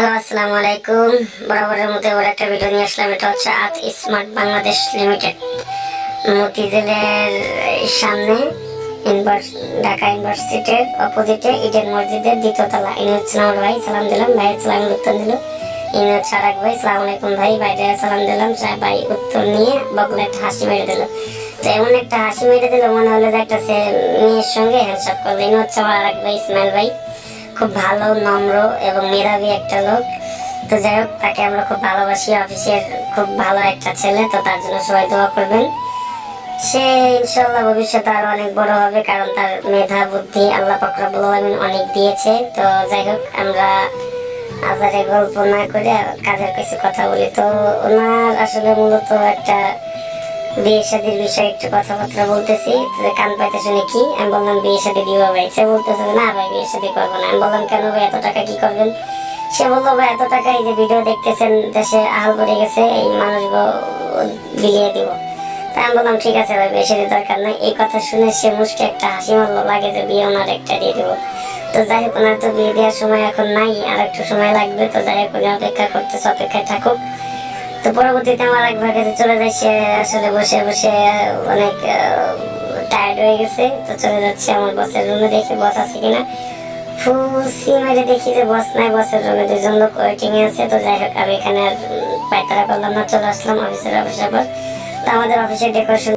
Hello, আসসালামু আলাইকুম। বরাবরের মধ্যে এবার একটা ভিডিও নিয়ে আসলাম, এটা হচ্ছে আত স্মার্ট বাংলাদেশ লিমিটেড মতিঝিলের সামনে ইউনিভার্স- ঢাকা ইউনিভার্সিটির অপোজিটে ইডেন মসজিদের দ্বিতীয় তলা। ইনি হচ্ছেন আমার ভাই, সালাম দিলাম। ভাই সালামের উত্তর দিল। ইনি হচ্ছে আর ভাই, সালাম আলাইকুম ভাই। বাইরে সালাম দিলাম ভাই উত্তর নিয়ে বগলে একটা হাসি মেরে দিল। তো এমন একটা হাসি মেরে দিল, মনে হলো যে একটা মেয়ের সঙ্গে হ্যান্ডশপ করল। ইনি হচ্ছে আমার আর ভাই, ইসমাইল ভাই। খুব ভালো, নম্র এবং মেধাবী একটা লোক। তো যাই হোক, তাকে আমরা খুব ভালোবাসি অফিসের খুব ভালো একটা ছেলে, তো তার জন্য সবাই দোয়া করবেন। সে ইনশাল্লাহ ভবিষ্যতে আরও অনেক বড় হবে, কারণ তার মেধা, বুদ্ধি আল্লাহ পাকরাবুল আলমিন অনেক দিয়েছে। তো যাই হোক, আমরা আজারে গল্প না করে কাজের কিছু কথা বলি। তো ওনার আসলে মূলত একটা বিয়ে শাদির বিষয়ে একটু কথাবার্তা বলতেছি। যে কান পাইতে শুনে কি আমি বললাম বিয়ে শাদি দিব ভাই। সে বলতেছে যে, না ভাই বিয়ে শাদি করব না। আমি বললাম, কেন ভাই, এত টাকা কি করবেন? সে বলল, ভাই, এত টাকা এই যে ভিডিও দেখতেছেন, দেশে আহাল পড়ে গেছে, এই মানুষগুলো বিলিয়ে দিব। তা আমি বললাম, ঠিক আছে ভাই বিয়ে শাদির দরকার নাই। এই কথা শুনে সে মুসকে একটা হাসি মারলো, লাগে যে বিয়ে ওনার একটা দিয়ে দিব। তো যাই হোক, ওনার তো বিয়ে দেওয়ার সময় এখন নাই আর একটু সময় লাগবে। তো যাই হোক, উনি অপেক্ষা করতেছে, অপেক্ষায় থাকুক। তো পরবর্তীতে আমার এক ভাই চলে যায়, সে আসলে বসে বসে অনেক টায়ার্ড হয়ে গেছে। তো চলে যাচ্ছে আমার বসের রুমে দেখি বস আছে কিনা। ফুসি মেরে দেখি যে বস নাই বসের রুমে দুজন লোক ওয়েটিং আছে। তো যাই হোক, আমি এখানে আর পায়তারা করলাম না, চলে আসলাম অফিসের অফিসের পর তো আমাদের অফিসের ডেকোরেশন